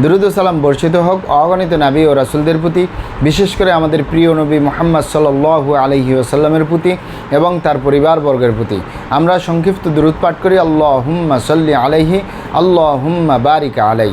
দুরুদ সালাম বর্ষিত হোক, অগণিত নাবী ও রাসুলদের প্রতি, বিশেষ করে আমাদের প্রিয় নবী মোহাম্মদ সাল্লু আলহি ওসাল্লামের প্রতি এবং তার পরিবারবর্গের প্রতি। আমরা সংক্ষিপ্ত দুরুদ পাঠ করি আল্লাহ হুম্মা সল্লি আলাইহি আল্লাহ হুম্মা বারিকা আলাই।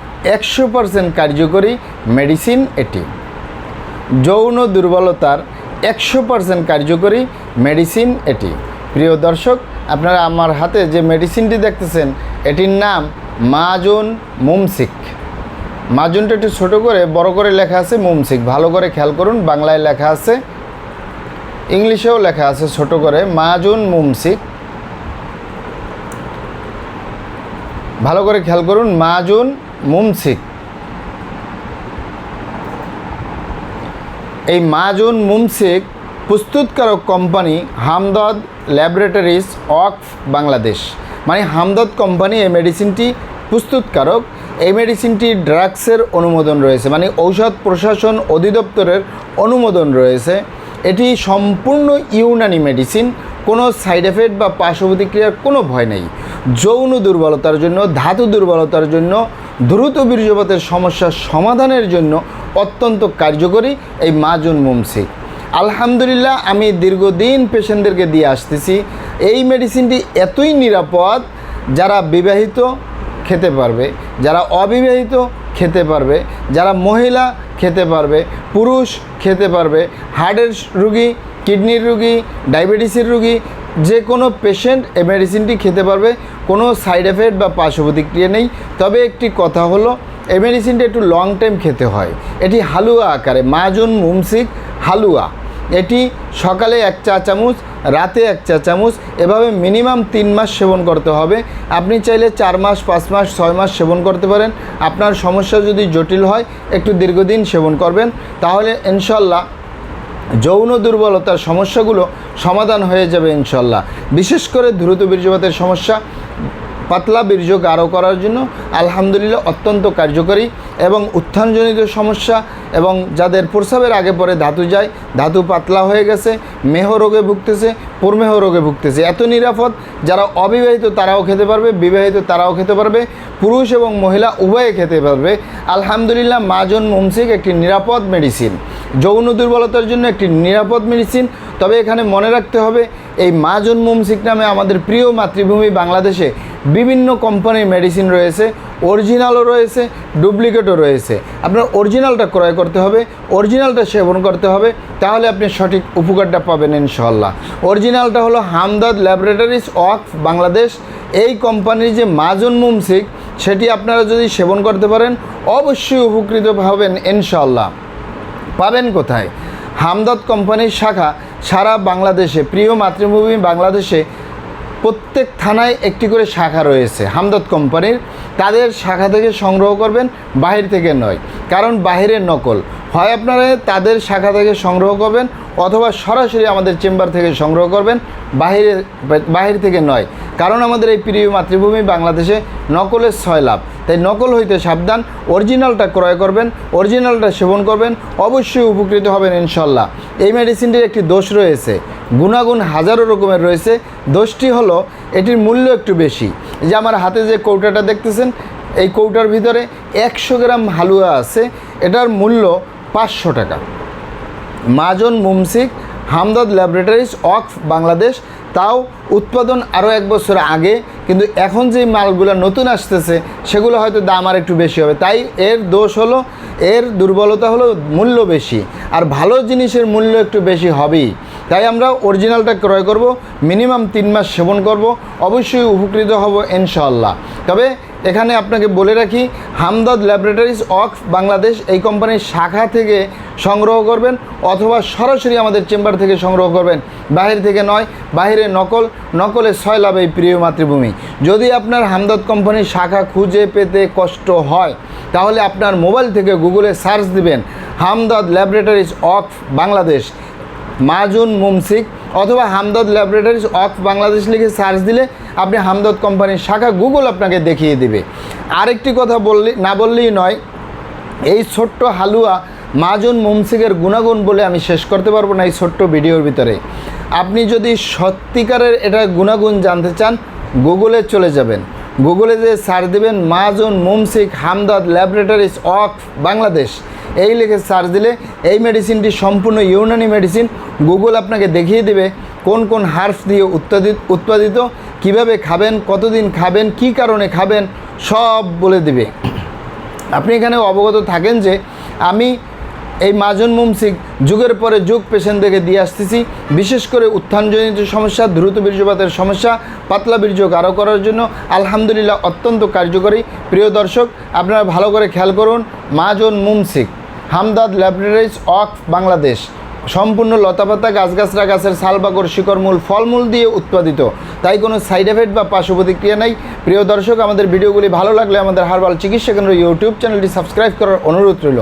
একশো পার্সেন্ট কার্যকরী মেডিসিন এটি। যৌন দুর্বলতার একশো পার্সেন্ট কার্যকরী মেডিসিন এটি। প্রিয় দর্শক, আপনারা আমার হাতে যে মেডিসিনটি দেখতেছেন, এটির নাম মাজুন মুমসিক। মাজুনটা একটু ছোটো করে, বড় করে লেখা আছে মুমসিক। ভালো করে খেয়াল করুন, বাংলায় লেখা আছে, ইংলিশেও লেখা আছে ছোট করে, মাজুন মুমসিক। ভালো করে খেয়াল করুন, মাজুন মুমসিক এই মাজুন মুমসিক প্রস্তুতকারক company Hamdard laboratories of Bangladesh. মানে হামদদ কোম্পানি এই মেডিসিনটি প্রস্তুতকারক। এই মেডিসিনটি ড্রাগসের অনুমোদন রয়েছে মানে ঔষধ প্রশাসন অধিদপ্তরের অনুমোদন রয়েছে। এটি সম্পূর্ণ ইউনানি মেডিসিন, কোনো সাইড এফেক্ট বা পার্শ্ব প্রতিক্রিয়ার কোনো ভয় নেই। যৌন দুর্বলতার জন্য, ধাতু দুর্বলতার জন্য দ্রুত বীর্যপাতের সমস্যার সমাধানের জন্য অত্যন্ত কার্যকরী এই মাজুন মুমসিক আলহামদুলিল্লাহ, আমি দীর্ঘদিন পেশেন্টদেরকে দিয়ে আসতেছি। এই মেডিসিনটি এতই নিরাপদ, যারা বিবাহিত খেতে পারবে, যারা অবিবাহিত খেতে পারবে, যারা মহিলা খেতে পারবে, পুরুষ খেতে পারবে, হার্টের রুগী, কিডনির রুগী, ডায়াবেটিসের রুগী যে কোনো পেশেন্ট এই মেডিসিনটি খেতে পারবে, কোনো সাইড এফেক্ট বা পার্শ্ব প্রতিক্রিয়া নেই। তবে একটি কথা হলো এই মেডিসিনটা একটু লং টাইম খেতে হয়। এটি হালুয়া আকারে, মাজুন মুমসিক হালুয়া। এটি সকালে এক চা চামচ, রাতে এক চা চামচ, এভাবে মিনিমাম তিন মাস সেবন করতে হবে। আপনি চাইলে চার মাস, পাঁচ মাস, ছয় মাস সেবন করতে পারেন। আপনার সমস্যা যদি জটিল হয়, একটু দীর্ঘদিন সেবন করবেন। তাহলে ইনশাল্লাহ যৌন দুর্বলতার সমস্যাগুলো সমাধান হয়ে যাবে ইনশাল্লাহ বিশেষ করে দ্রুত বীর্যপাতের সমস্যা, পাতলা বীর্য গাঢ় করার জন্য আলহামদুলিল্লাহ অত্যন্ত কার্যকরী এবং উত্থানজনিত সমস্যা এবং যাদের প্রস্রাবের আগে পরে ধাতু যায়, ধাতু পাতলা হয়ে গেছে, মেহ রোগে ভুগতেছে, প্রমেহ রোগে ভুগতেছে। এত নিরাপদ যারা অবিবাহিত তারাও খেতে পারবে, বিবাহিত তারাও খেতে পারবে, পুরুষ এবং মহিলা উভয়ে খেতে পারবে। আলহামদুলিল্লাহ মাজন মুমসিক একটি নিরাপদ মেডিসিন যৌন দুর্বলতার জন্য একটি নিরাপদ মেডিসিন তবে এখানে মনে রাখতে হবে, এই মাজন মুমসিক নামে আমাদের প্রিয় মাতৃভূমি বাংলাদেশে বিভিন্ন কোম্পানির মেডিসিন রয়েছে। অরিজিনালও রয়েছে ডুপ্লিকেটও রয়েছে। আপনার অরিজিনালটা ক্রয় করতে হবে অরিজিনালটা সেবন করতে হবে, তাহলে আপনি সঠিক উপকারটা পাবেন ইনশাল্লাহ অরিজিনালটা হলো হামদাদ ল্যাবরেটরিজ অফ বাংলাদেশ। এই কোম্পানির যে মাজন মুমসিক সেটি আপনারা যদি সেবন করতে পারেন, অবশ্যই উপকৃত হবেন ইনশাল্লাহ পাবেন কোথায়? হামদর্দ কোম্পানির শাখা সারা বাংলাদেশে প্রিয় মাতৃভূমি বাংলাদেশে প্রত্যেক থানায় একটি করে শাখা রয়েছে হামদদ কোম্পানির। তাদের শাখা থেকে সংগ্রহ করবেন, বাহির থেকে নয়। কারণ বাহিরের নকল। হয় আপনারা তাদের শাখা থেকে সংগ্রহ করবেন, অথবা সরাসরি আমাদের চেম্বার থেকে সংগ্রহ করবেন, বাহিরে, বাহির থেকে নয়। কারণ আমাদের এই প্রিয় মাতৃভূমি বাংলাদেশে নকলের ছয় লাভ। তাই নকল হইতে সাবধান, অরিজিনালটা ক্রয় করবেন, অরিজিনালটা সেবন করবেন, অবশ্যই উপকৃত হবেন ইনশাল্লাহ। এই মেডিসিনটির একটি দোষ রয়েছে। গুণাগুণ হাজারো রকমের রয়েছে। দোষটি হলো, এটির মূল্য একটু বেশি। যে আমার হাতে যে কৌটাটা দেখতেছেন, এই কৌটার ভিতরে একশো গ্রাম হালুয়া আছে। এটার মূল্য পাঁচশো টাকা। মাজন মুমসিক, হামদাদ ল্যাবরেটরিজ অফ বাংলাদেশ। তাও উৎপাদন আরও এক বছর আগে, কিন্তু এখন যে মালগুলো নতুন আসতেছে, সেগুলো হয়তো দাম আর একটু বেশি হবে। তাই এর দোষ হলো, এর দুর্বলতা হলো মূল্য বেশি। আর ভালো জিনিসের মূল্য একটু বেশি হবেই। তাই আমরা অরিজিনালটা ক্রয় করব মিনিমাম তিন মাস সেবন করব, অবশ্যই উপকৃত হব ইনশাআল্লাহ। তবে এখানে আপনাকে বলে রাখি, হামদদ ল্যাবরেটরিজ অক্স বাংলাদেশ এই কোম্পানির শাখা থেকে সংগ্রহ করবেন, অথবা সরাসরি আমাদের চেম্বার থেকে সংগ্রহ করবেন। বাহির থেকে নয়, বাহিরে নকল, নকলে ছয় লাভ এই প্রিয় মাতৃভূমি। যদি আপনার হামদদ কোম্পানির শাখা খুঁজে পেতে কষ্ট হয়, তাহলে আপনার মোবাইল থেকে গুগলে সার্চ দিবেন, হামদদ ল্যাবরেটরিজ অক্স বাংলাদেশ। মাজুন মুমসিক অথবা হামদদ ল্যাবরেটরিজ অফ বাংলাদেশ লিখে সার্চ দিলে আপনি হামদদ কোম্পানির শাখা গুগল আপনাকে দেখিয়ে দিবে। আরেকটি কথা বললে, না বললেই নয়, এই ছোট্ট হালুয়া মাজুন মুমসিকের গুণাগুণ বলে আমি শেষ করতে পারব না এই ছোট্ট ভিডিওর ভিতরে। আপনি যদি সত্যিকারের এটা গুণাগুণ জানতে চান, গুগলে চলে যাবেন। গুগলে যে সার্চ দেবেন মাজুন মুমসিক হামদাদ ল্যাবরেটরিজ অফ বাংলাদেশ, এই লিখে সার্চ দিলে এই মেডিসিনটি সম্পূর্ণ ইউনানি মেডিসিন। গুগল আপনাকে দেখিয়ে দেবে কোন কোন হার্বস দিয়ে উৎপাদিত উৎপাদিত, কীভাবে খাবেন, কতদিন খাবেন, কি কারণে খাবেন, সব বলে দেবে। আপনি এখানে অবগত থাকেন যে আমি এই মাজন মুমসিক যুগের পরে যুগ পেশেন্টদেরকে দিয়ে আসতেছি। বিশেষ করে উত্থানজনিত সমস্যা, দ্রুত বীর্যপাতের সমস্যা, পাতলা বীর্য গাঢ় করার জন্য আলহামদুলিল্লাহ অত্যন্ত কার্যকরী। প্রিয় দর্শক, আপনারা ভালো করে খেয়াল করুন, মাজন মুমসিক হামদাদ ল্যাবরেটরিজ অফ বাংলাদেশ, সম্পূর্ণ লতাপাতা গাছগাছরা গাছের শালবাকর শিকড়মূল ফলমূল দিয়ে উৎপাদিত। তাই কোনো সাইড এফেক্ট বা পার্শ্ব প্রতিক্রিয়া নাই। প্রিয় দর্শক, আমাদের ভিডিওগুলি ভালো লাগলে আমাদের হারবাল চিকিৎসা কেন্দ্র ইউটিউব চ্যানেলটি সাবস্ক্রাইব করার অনুরোধ রইল।